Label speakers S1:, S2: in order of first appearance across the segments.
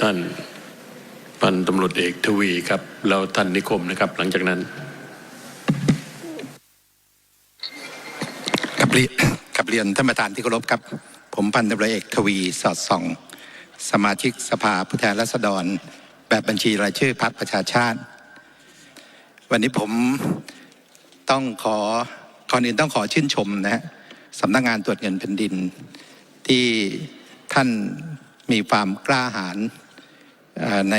S1: ท่านพันตำรวจเอกทวีครับแล้วท่านนิคมนะครับ หลังจากนั้น
S2: กับเรียนกับเรียนท่านประธานที่เคารพครับ ผมพันตำรวจเอกทวีสอดส่อง สมาชิกสภาผู้แทนราษฎร แบบบัญชีรายชื่อพรรคประชาชาติ วันนี้ผมต้องขอก่อนอื่นต้องขอชื่นชมนะฮะสำนักงานตรวจเงินแผ่นดิน ที่ท่านมีความกล้าหาญ ใน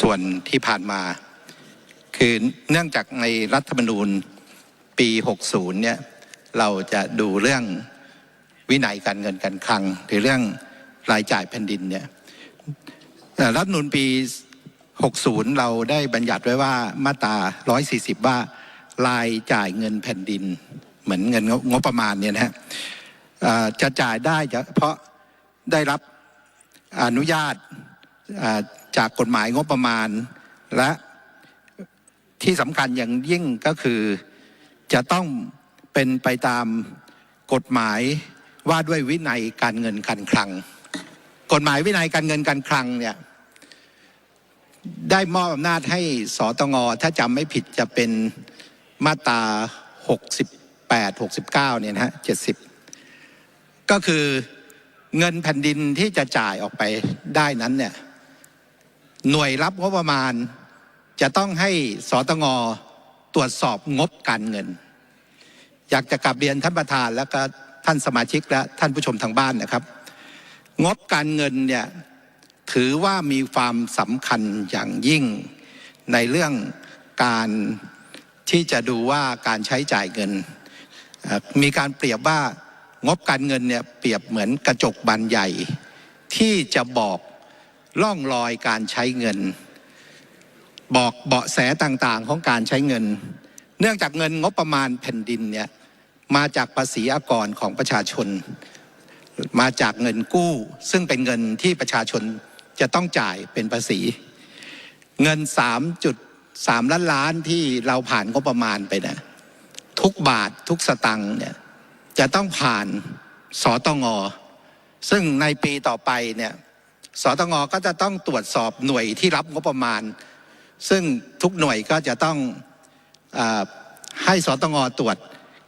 S2: ส่วนที่ผ่านมา คือเนื่องจากในรัฐธรรมนูญปี 60 เนี่ย เราจะดูเรื่องวินัยการเงินการคลัง หรือเรื่องรายจ่ายแผ่นดินเนี่ยรัฐธรรมนูญปี 60 เราได้บัญญัติไว้ว่ามาตรา 140 ว่ารายจ่ายเงินแผ่นดิน เหมือนเงินงบประมาณเนี่ยนะฮะจะจ่ายได้เฉพาะได้รับอนุญาต จากกฎหมายงบประมาณ และที่สำคัญอย่างยิ่งก็คือจะต้องเป็นไปตามกฎหมายว่าด้วยวินัยการเงินการคลัง กฎหมายวินัยการเงินการคลังเนี่ยได้มอบอำนาจให้สตงถ้าจำไม่ผิดจะเป็นมาตรา 68 69 เนี่ยนะฮะ 70 ก็คือเงินแผ่นดินที่จะจ่ายออกไปได้นั้นเนี่ย หน่วยรับงบประมาณ จะต้องให้สตงตรวจสอบงบการเงิน อยากจะกลับเรียนท่านประธานแล้วก็ท่านสมาชิกและท่านผู้ชมทางบ้านนะครับ งบการเงินเนี่ยถือว่ามีความสำคัญอย่างยิ่งในเรื่องการที่จะดูว่าการใช้จ่ายเงิน มีการเปรียบว่างบการเงินเนี่ยเปรียบเหมือนกระจกบานใหญ่ ที่จะบอก ร่องรอยการใช้เงิน บอกเบาะแสต่างๆของการใช้เงิน เนื่องจากเงินงบประมาณแผ่นดินเนี่ยมาจากภาษีอากรของประชาชน มาจากเงินกู้ ซึ่งเป็นเงินที่ประชาชนจะต้องจ่ายเป็นภาษี เงิน 3.3 ล้านล้านที่เราผ่านงบประมาณไปเนะทุกบาททุกสตังค์เนี่ยจะต้องผ่านสตงซึ่งในปีต่อไปเนี่ย สตงก็จะต้องตรวจสอบหน่วยที่รับงบประมาณ ซึ่งทุกหน่วยก็จะต้องอให้สตงตรวจ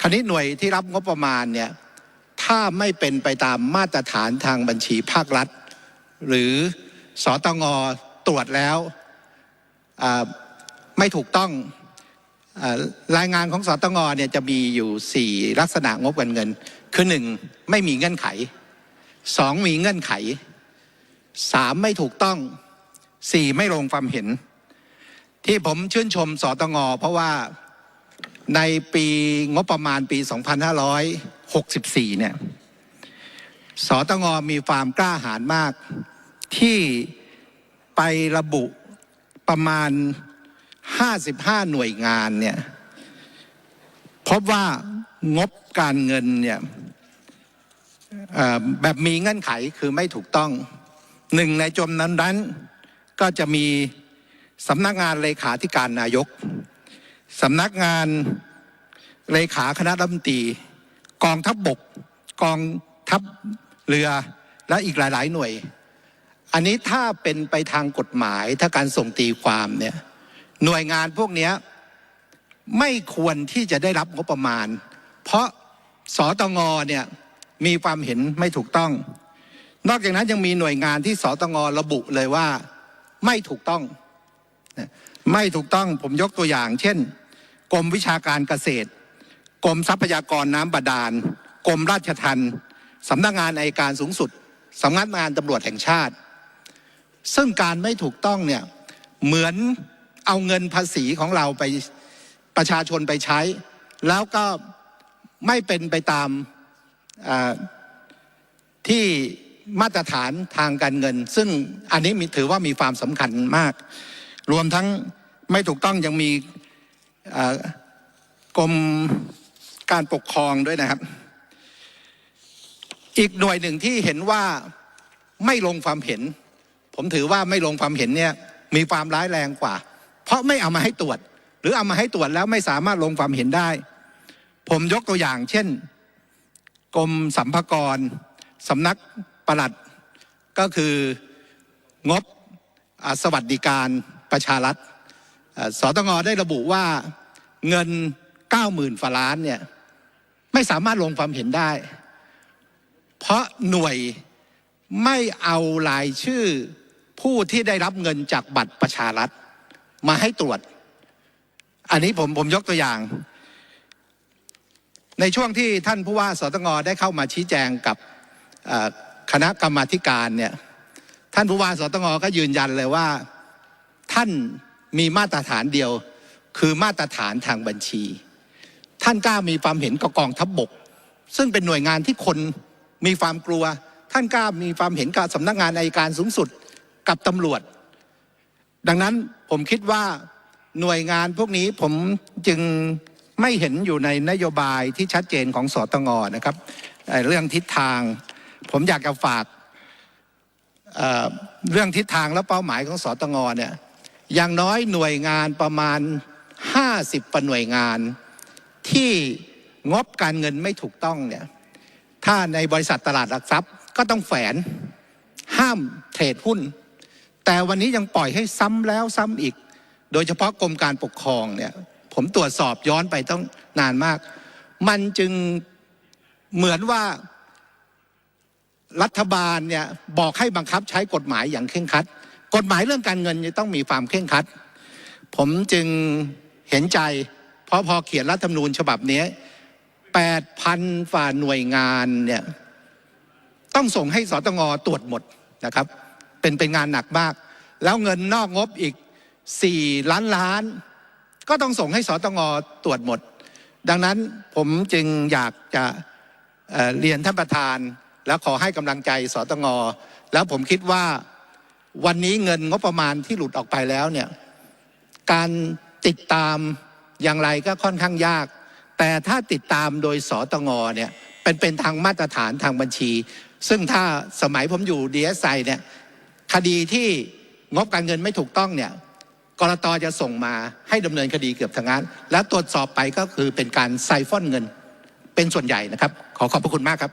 S2: คราวนี้หน่วยที่รับงบประมาณเนี่ยถ้าไม่เป็นไปตามมาตรฐานทางบัญชีภาครัฐ หรือสตงตรวจแล้วไม่ถูกต้องรายงานของสตงเนี่ยจะมีอยู่ 4 ลักษณะงบการเงิน คือ 1. ไม่มีเงื่อนไข 2. มีเงื่อนไข 3. ไม่ถูกต้อง 4. ไม่ลงความเห็น ที่ผมชื่นชมสตงเพราะว่าในปีงบประมาณปี 2564 เนี่ย สตงมีความกล้าหาญมาก ที่ไประบุประมาณ 55 หน่วยงานเนี่ยพบว่างบการเงินเนี่ยแบบมีเงื่อนไขคือไม่ถูกต้อง หนึ่งในจมนั้นนั้นก็จะมีสำนักงานเลขาธิการนายกสำนักงานเลขาคณะรัฐมนตรีกองทัพบบก กองทัพเรือและอีกหลาย ๆ หน่วย อันนี้ถ้าเป็นไปทางกฎหมายถ้าการส่งตีความเนี่ยหน่วยงานพวกนี้ไม่ควรที่จะได้รับงบประมาณ เพราะสตงเนี่ยมีความเห็นไม่ถูกต้อง อกจากนั้นยังมีหน่วยงานที่สตงระบุเลยว่า ไม่ถูกต้อง ไม่ถูกต้องผมยกตัวอย่าง เช่น กรมวิชาการเกษตร กรมทรัพยากรน้ำบาดาล กรมราชทัณฑ์สำนักงานอัยการสูงสุดสำนักงานตำรวจแห่งชาติ ซึ่งการไม่ถูกต้องเนี่ยเหมือนเอาเงินภาษีของเราไปประชาชนไปใช้ แล้วก็ไม่เป็นไปตามที่ มาตรฐานทางการเงิน ซึ่งอันนี้ถือว่ามีความสำคัญมาก รวมทั้งไม่ถูกต้องยังมีกรมการปกครองด้วยนะครับ อีกหน่วยหนึ่งที่เห็นว่าไม่ลงความเห็น ผมถือว่าไม่ลงความเห็นเนี่ยมีความร้ายแรงกว่า เพราะไม่เอามาให้ตรวจ หรือเอามาให้ตรวจแล้วไม่สามารถลงความเห็นได้ ผมยกตัวอย่าง เช่น กรมสัมภากรสำนัก ประหลัดก็คืองบอสวัสดิการประชารัฐสตงได้ระบุว่าเงิน 90,000ฝ่าล้านเนี่ยไม่สามารถลงความเห็นได้ เพราะหน่วยไม่เอารายชื่อผู้ที่ได้รับเงินจากบัตรประชารัฐมาให้ตรวจ อันนี้ผมผมยกตัวอย่าง ในช่วงที่ท่านผู้ว่าสตงได้เข้ามาชี้แจงกับ คณะกรรมาธิการเนี่ยท่านผู้ว่าสตงก็ยืนยันเลยว่า ท่านมีมาตรฐานเดียว คือมาตรฐานทางบัญชี ท่านกล้ามีความเห็นกับกองทัพบบก ซึ่งเป็นหน่วยงานที่คนมีความกลัว ท่านกล้ามีความเห็นกับสำนักงานอายการสูงสุดกับตำรวจ ดังนั้นผมคิดว่าหน่วยงานพวกนี้ผมจึงไม่เห็นอยู่ในนโยบายที่ชัดเจนของสตงนะครับ เรื่องทิศทาง ผมอยากจะฝากเเรื่องทิศทางและเป้าหมายของสตงเนี่ยอย่างน้อยหน่วยงานประมาณ 50ประหน่วยงาน ที่งบการเงินไม่ถูกต้องเนี่ยถ้าในบริษัทตลาดหลักทรัพย์ก็ต้องแฝนห้ามเทรดหุ้น แต่วันนี้ยังปล่อยให้ซ้ำแล้วซ้ำอีก โดยเฉพาะกรมการปกครองเนี่ยผมตรวจสอบย้อนไปต้องนานมาก มันจึงเหมือนว่า รัฐบาลเนี่ยบอกให้บังคับใช้กฎหมายอย่างเคร่งครัด กฎหมายเรื่องการเงินจะต้องมีความเคร่งครัด ผมจึงเห็นใจ เพราะพอเขียนรัฐธรรมนูญฉบับนี้8,000ฝ่าหน่วยงานเนี่ยต้องส่งให้สตงตรวจหมดนะครับ เป็นเป็นงานหนักมาก แล้วเงินนอกงบอีก 4 ล้านล้าน ก็ต้องส่งให้สตงตรวจหมด ดังนั้นผมจึงอยากจะเเรียนท่านประธาน แล้วขอให้กำลังใจสตงแล้วผมคิดว่าวันนี้เงินงบประมาณที่หลุดออกไปแล้วเนี่ยการติดตามอย่างไรก็ค่อนข้างยาก แต่ถ้าติดตามโดยสตงเนี่ยเป็นเป็นทางมาตรฐานทางบัญชี ซึ่งถ้าสมัยผมอยู่ดีเอสไอเนี่ยคดีที่งบการเงินไม่ถูกต้องเนี่ยกรตจะส่งมาให้ดำเนินคดีเกือบทั้งนั้น แล้วตรวจสอบไปก็คือเป็นการไซฟอนเงินเป็นส่วนใหญ่นะครับ ขอขอบพระคุณมากครับ